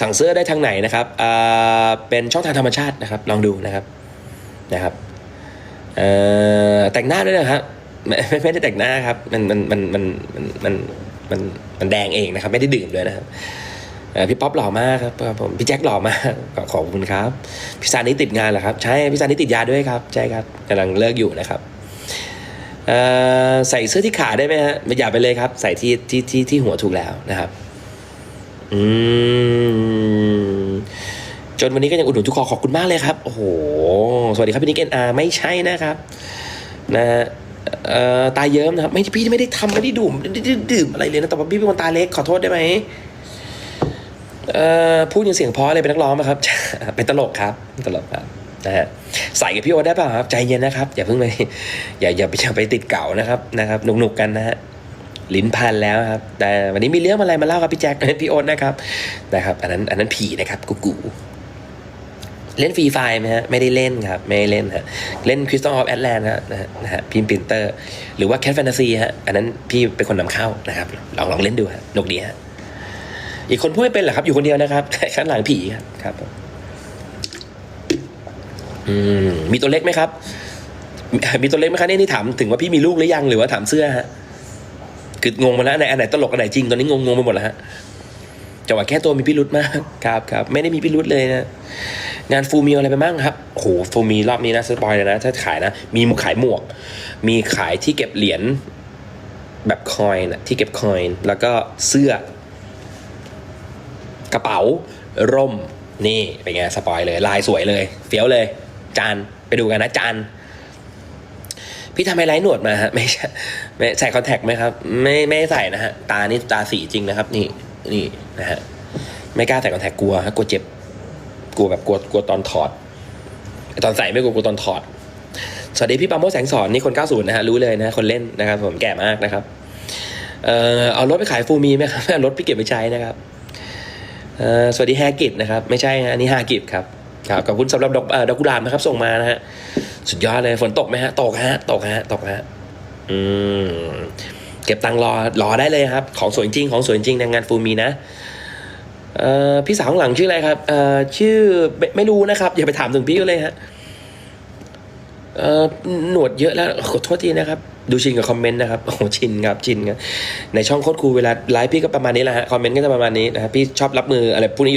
สั่งเสื้อได้ทางไหนนะครับเป็นช่องทางธรรมชาตินะครับ ลองดูนะครับนะครับแต่งหน้าด้วยนะครับไม่ไม่ได้แต่งหน้าครับมันมันมันมันมันมันมันแดงเองนะครับ ไม่ได้ดื่มด้วยนะครับพี่ป๊อปหล่อมากครับผมพี่แจ็คหล่อมากขอบคุณครับพี่ซานี่ติดงานเหรอครับ ใช่พี่ซานี่ติดยาด้วยครับใช่ครับกำลังเลิกอยู่นะครับใส่เสื้อที่ขาได้ไหมฮะไม่อย่าไปเลยครับ ใส่ที่ที่ที่ที่หัวถูกแล้วนะครับ อืมจนวันนี้ก็ยังอุดหนุนทุกคอขอบคุณมากเลยครับ โอ้โห สวัสดีครับพี่นิกเอ็นอาร์ไม่ใช่นะครับนะเอ่อตาเยิ้มนะครับ ไม่พี่ไม่ได้ทำไม่ได้ดื่มไม่ได้ดื่มอะไรเลยนะแต่ว่าพี่เป็นคนตาเล็กขอโทษได้ไหมเอ่อพูดอย่างเสียงพราะอะไรเป็นนักร้องไหมครับ เป็นตลกครับตลกครับนะฮะใส่กับพี่โอได้เปล่าครับใจเย็นนะครับ อย่าเพิ่งไปอย่าอย่าไปอย่าไปติดเก่านะครับนะครับหนุกๆกันนะฮะ ลิ้นพันแล้วครับ แต่วันนี้มีเรื่องอะไรมาเล่ากับพี่แจ็คพี่โอ๊ตนะครับนะครับ อันนั้นอันนั้นผีนะครับกูกูเล่นฟรีไฟไหมฮะไม่ได้เล่นครับ ไม่ได้เล่นฮะเล่น Crystal of Atlant นะฮะนะฮะนะฮะพิมพ์ปรินเตอร์ หรือว่า Cat Fantasy ฮะอันนั้นพี่เป็นคนนำเข้านะครับลองลองเล่นดูฮะหนกดีฮะอีกคนพูดไม่เป็นเหรอครับ อยู่คนเดียวนะครับข้างหลังผีครับครับผมอืมมีตัวเล็กไหมครับ มีตัวเล็กไหมคะนี่นี่ถามถึงว่าพี่มีลูกหรือยังหรือว่าถามเสื้อฮะ คืองงมาแล้วอันไหนอันไหนตลกอันไหนจริงตอนนี้งงงงไปหมดแล้วฮะจังหวะแค่ตัวมีพิรุธมากครับครับไม่ได้มีพิรุธเลยนะงานฟูมีอะไรไปบ้างครับโหฟูมีรอบนี้นะสปอยเลยนะ ถ้าขายนะ มีขายหมวก มีขายที่เก็บเหรียญแบบคอยนะที่เก็บคอยน์แล้วก็เสื้อกระเป๋า ร่ม นี่เป็นไงสปอยเลย ลายสวยเลย เฟี้ยวเลย จานไปดูกันนะจาน พี่ทำไฮไลท์หนวดมาฮะ ไม่ใช่ไม่ใส่คอนแทคไหมครับ ไม่ไม่ใส่นะฮะ ตานี่ตาสีจริงนะครับ นี่นี่นะฮะ ไม่กล้าใส่คอนแทคกลัวฮะกลัวเจ็บ กลัวแบบกลัวกลัวตอนถอด ตอนใส่ไม่กลัวกลัวตอนถอด สวัสดีพี่ปราโมแสงสอนนี่คน 90 นะฮะ รู้เลยนะคนเล่นนะครับ ผมแก่มากนะครับ เอ่อเอารถไปขายฟูมีไหมครับรถพี่เก็บไปใช้นะครับเอ่อสวัสดีแฮกิจนะครับ ไม่ใช่ฮะอันนี้ฮากิจครับครับขอบคุณสำหรับดอกดอกกุหลาบนะครับ ส่งมานะฮะ สุดยอดเลยฝนตกไหมฮะ ตกฮะ ตกฮะ ตกฮะ อืม เก็บตังค์รอ รอได้เลยครับ ของสวยจริง ของสวยจริงในงานฟูมีนะเอ่อพี่สาวข้างหลังชื่ออะไรครับเอ่อชื่อไม่ไม่รู้นะครับ อย่าไปถามถึงพี่เลยฮะเอ่อหนวดเยอะแล้วขอโทษทีนะครับ ดูชินกับคอมเมนต์นะครับโอ้ชินครับชินครับในช่องโคตรครูเวลาไลฟ์พี่ก็ประมาณนี้แหละฮะคอมเมนต์ก็จะประมาณนี้นะครับพี่ชอบรับมืออะไรพวกนี้